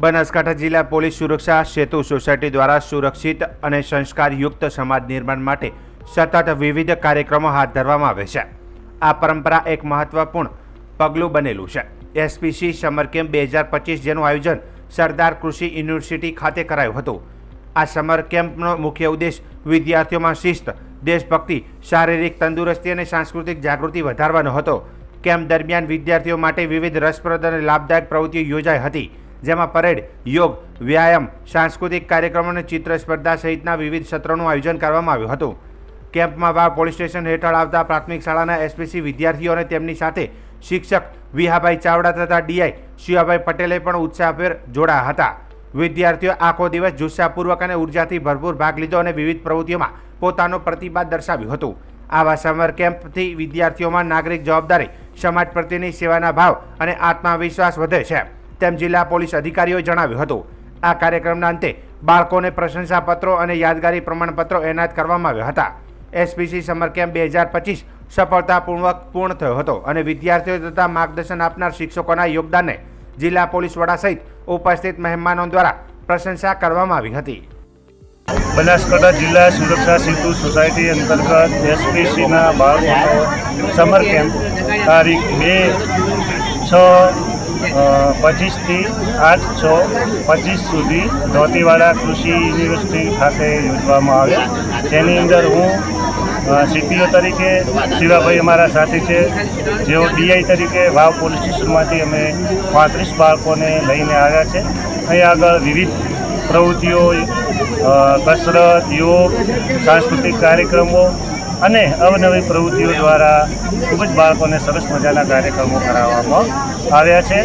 બનાસકાંઠા જિલ્લા પોલીસ સુરક્ષા સેતુ સોસાયટી દ્વારા સુરક્ષિત અને સંસ્કારયુક્ત સમાજ નિર્માણ માટે સતત વિવિધ કાર્યક્રમો હાથ ધરવામાં આવે છે. આ પરંપરા એક મહત્વપૂર્ણ પગલું બનેલું છે. એસપીસી સમર કેમ્પ બે હજાર પચીસ જેનું આયોજન સરદાર કૃષિ યુનિવર્સિટી ખાતે કરાયું હતું. આ સમર કેમ્પનો મુખ્ય ઉદ્દેશ વિદ્યાર્થીઓમાં શિસ્ત, દેશભક્તિ, શારીરિક તંદુરસ્તી અને સાંસ્કૃતિક જાગૃતિ વધારવાનો હતો. કેમ્પ દરમિયાન વિદ્યાર્થીઓ માટે વિવિધ રસપ્રદ અને લાભદાયક પ્રવૃત્તિઓ યોજાઈ હતી. જેમાં પરેડ, યોગ, વ્યાયામ, સાંસ્કૃતિક કાર્યક્રમો અને ચિત્ર સ્પર્ધા સહિતના વિવિધ સત્રોનું આયોજન કરવામાં આવ્યું હતું. કેમ્પમાં વાવ પોલીસ સ્ટેશન હેઠળ આવતા પ્રાથમિક શાળાના એસપીસી વિદ્યાર્થીઓ અને તેમની સાથે શિક્ષક વિહાભાઈ ચાવડા તથા ડીઆઈ શિવાભાઈ પટેલે પણ ઉત્સાહભેર જોડાયા હતા. વિદ્યાર્થીઓ આખો દિવસ જુસ્સાપૂર્વક અને ઉર્જાથી ભરપૂર ભાગ લીધો અને વિવિધ પ્રવૃત્તિઓમાં પોતાનો પ્રતિભાવ દર્શાવ્યું હતું. આવા સમર કેમ્પથી વિદ્યાર્થીઓમાં નાગરિક જવાબદારી, સમાજ પ્રત્યેની સેવાના ભાવ અને આત્મવિશ્વાસ વધે છે. તેમ જિલ્લા પોલીસ અધિકારીઓએ જણાવ્યું હતું. આ કાર્યક્રમના અંતે બાળકોને પ્રશંસાપત્રો અને યાદગારી પ્રમાણપત્રો એનાયત કરવામાં આવ્યા હતા. એસપીસી સમર કેમ્પ બે હજાર પચીસ સફળતાપૂર્વક પૂર્ણ થયો હતો અને વિદ્યાર્થીઓ તથા માર્ગદર્શન આપનાર શિક્ષકોના યોગદાનને જિલ્લા પોલીસ વડા સહિત ઉપસ્થિત મહેમાનો દ્વારા પ્રશંસા કરવામાં આવી હતી. બનાસકાંઠા જિલ્લા સુરક્ષા સેતુ સોસાયટી અંતર્ગત એસપીસીના બાળકોનો સમર કેમ્પ તારીખ બે છ પચીસથી આઠ છ પચીસ સુધી ધોતીવાડા કૃષિ યુનિવર્સિટી ખાતે યોજવામાં આવે. તેની અંદર હું સીપીઓ તરીકે, શિવાભાઈ અમારા સાથી છે, જેઓ ડીઆઈ તરીકે વાવ પોલીસ સ્ટેશનમાંથી અમે પાંત્રીસ બાળકોને લઈને આવ્યા છે. અહીં આગળ વિવિધ પ્રવૃત્તિઓ કસરત, યોગ, સાંસ્કૃતિક કાર્યક્રમો અને અવનવી પ્રવૃત્તિઓ દ્વારા ખૂબ જ બાળકોને સરસ મજાના કાર્યક્રમો કરાવવામાં આવ્યા છે.